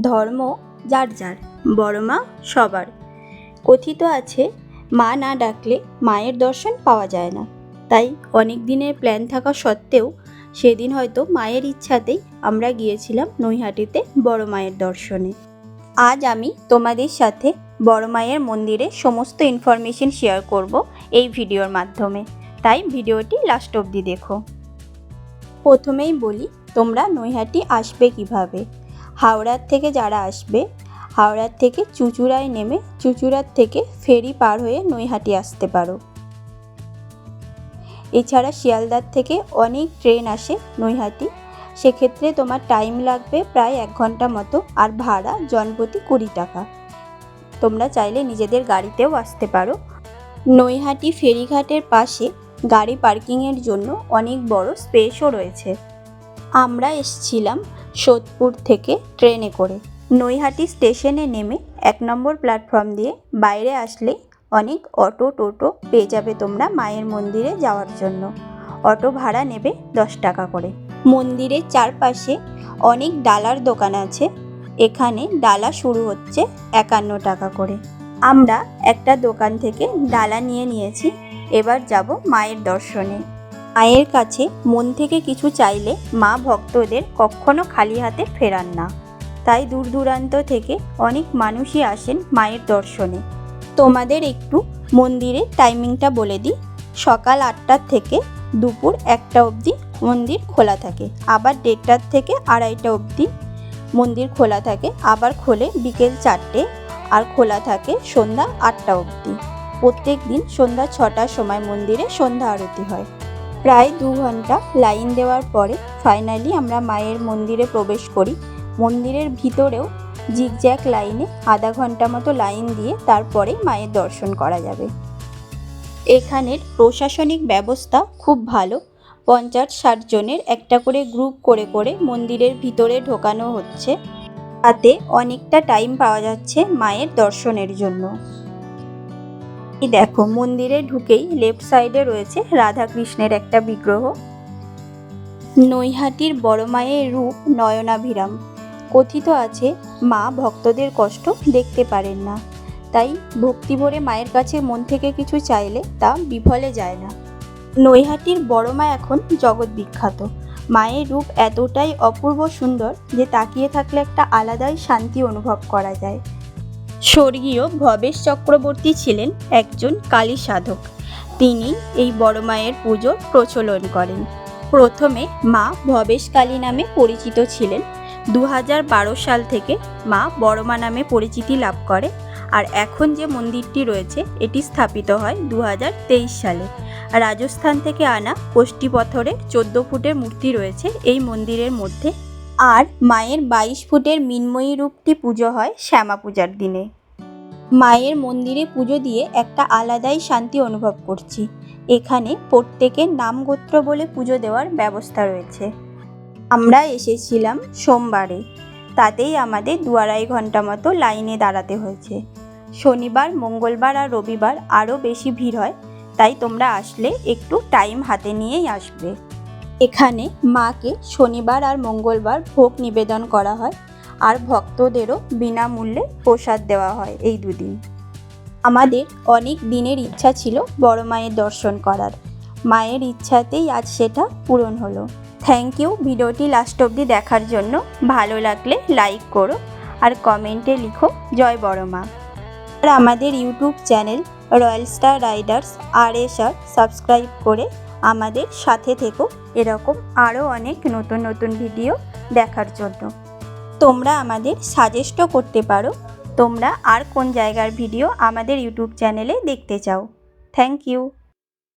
ধর্ম যার যার, বড় মা সবার। কথিত আছে, মা না ডাকলে মায়ের দর্শন পাওয়া যায় না। তাই অনেক দিনের প্ল্যান থাকা সত্ত্বেও সেদিন হয়তো মায়ের ইচ্ছাতেই আমরা গিয়েছিলাম নৈহাটিতে বড় মায়ের দর্শনে। আজ আমি তোমাদের সাথে বড় মায়ের মন্দিরে সমস্ত ইনফরমেশন শেয়ার করব এই ভিডিওর মাধ্যমে। তাই ভিডিওটি লাস্ট অবধি দেখো। প্রথমেই বলি, তোমরা নৈহাটি আসবে কীভাবে? হাওড়ার থেকে যারা আসবে, হাওড়ার থেকে চুঁচুড়ায় নেমে চুঁচুড়ার থেকে ফেরি পার হয়ে নৈহাটি আসতে পারো। এছাড়া শিয়ালদার থেকে অনেক ট্রেন আসে নৈহাটি। সেক্ষেত্রে তোমার টাইম লাগবে প্রায় এক ঘণ্টা মতো আর ভাড়া জনপ্রতি কুড়ি টাকা। তোমরা চাইলে নিজেদের গাড়িতেও আসতে পারো। নৈহাটি ফেরিঘাটের পাশে গাড়ি পার্কিংয়ের জন্য অনেক বড় স্পেসও রয়েছে। আমরা এসছিলাম সোদপুর থেকে ট্রেনে করে। নৈহাটি স্টেশনে নেমে এক নম্বর প্ল্যাটফর্ম দিয়ে বাইরে আসলে অনেক অটো টোটো পেয়ে যাবে তোমরা মায়ের মন্দিরে যাওয়ার জন্য। অটো ভাড়া নেবে দশ টাকা করে। মন্দিরের চারপাশে অনেক ডালার দোকান আছে। এখানে ডালা শুরু হচ্ছে একান্ন টাকা করে। আমরা একটা দোকান থেকে ডালা নিয়ে নিয়েছি। এবার যাব মায়ের দর্শনে। মায়ের কাছে মন থেকে কিছু চাইলে মা ভক্তদের কখনো খালি হাতে ফেরান না। তাই দূর দূরান্ত থেকে অনেক মানুষই আসেন মায়ের দর্শনে। তোমাদের একটু মন্দিরের টাইমিংটা বলে দিই। সকাল আটটার থেকে দুপুর একটা অবধি মন্দির খোলা থাকে। আবার দেড়টার থেকে আড়াইটা অবধি মন্দির খোলা থাকে। আবার খোলে বিকেল চারটে আর খোলা থাকে সন্ধ্যা আটটা অবধি। প্রত্যেক দিন সন্ধ্যা ছটার সময় মন্দিরে সন্ধ্যা আরতি হয়। প্রায় দু ঘণ্টা লাইন দেওয়ার পরে ফাইনালি আমরা মায়ের মন্দিরে প্রবেশ করি। মন্দিরের ভিতরেও জিগজ্যাক লাইনে আধা ঘণ্টা মতো লাইন দিয়ে তারপরে মায়ের দর্শন করা যাবে। এখানের প্রশাসনিক ব্যবস্থা খুব ভালো। পঞ্চাশ ষাট জনের একটা করে গ্রুপ করে করে মন্দিরের ভিতরে ঢোকানো হচ্ছে। তাতে অনেকটা টাইম পাওয়া যাচ্ছে মায়ের দর্শনের জন্য। দেখো, মন্দিরে ঢুকেই লেফট সাইডে রয়েছে রাধাকৃষ্ণের একটা বিগ্রহ। নৈহাটির বড় মায়ের রূপ নয়নাভিরাম। কথিত আছে, মা ভক্তদের কষ্ট দেখতে পারেন না। তাই ভক্তি ভরে মায়ের কাছে মন থেকে কিছু চাইলে তা বিফলে যায় না। নৈহাটির বড় মা এখন জগৎ বিখ্যাত। মায়ের রূপ এতটাই অপূর্ব সুন্দর যে তাকিয়ে থাকলে একটা আলাদাই শান্তি অনুভব করা যায়। স্বর্গীয় ভবেশ চক্রবর্তী ছিলেন একজন কালী সাধক। তিনি এই বড় মায়ের পুজোর প্রচলন করেন। প্রথমে মা ভবেশ কালী নামে পরিচিত ছিলেন। দু হাজার বারো সাল থেকে মা বড়মা নামে পরিচিতি লাভ করে। আর এখন যে মন্দিরটি রয়েছে, এটি স্থাপিত হয় দু হাজার তেইশ সালে। রাজস্থান থেকে আনা কোষ্ঠী পথরের চোদ্দ ফুটের মূর্তি রয়েছে এই মন্দিরের মধ্যে। আর মায়ের বাইশ ফুটের মিনময়ী রূপটি পুজো হয় শ্যামা পূজার দিনে। মায়ের মন্দিরে পুজো দিয়ে একটা আলাদাই শান্তি অনুভব করছি। এখানে প্রত্যেকের নাম গোত্র বলে পুজো দেওয়ার ব্যবস্থা রয়েছে। আমরা এসেছিলাম সোমবারে। তাতেই আমাদের দু আড়াই ঘণ্টা মতো লাইনে দাঁড়াতে হয়েছে। শনিবার, মঙ্গলবার আর রবিবার আরও বেশি ভিড় হয়, তাই তোমরা আসলে একটু টাইম হাতে নিয়েই আসবে। এখানে মাকে শনিবার আর মঙ্গলবার ভোগ নিবেদন করা হয় আর ভক্তদেরও বিনামূল্যে প্রসাদ দেওয়া হয় এই দুদিন। আমাদের অনেক দিনের ইচ্ছা ছিল বড় মায়ের দর্শন করার। মায়ের ইচ্ছাতেই আজ সেটা পূরণ হলো। থ্যাংক ইউ ভিডিওটি লাস্ট অবধি দেখার জন্য ভালো লাগলে লাইক করো আর কমেন্টে লিখো, জয় বড় মা। আর আমাদের YouTube channel royal star riders R S R subscribe করে আমাদের সাথে থেকো। এরকম আরও অনেক নতুন নতুন ভিডিও দেখার জন্য। তোমরা আমাদের সাজেস্টও করতে পারো। তোমরা আর কোন জায়গার ভিডিও আমাদের ইউটিউব চ্যানেলে দেখতে চাও। Thank you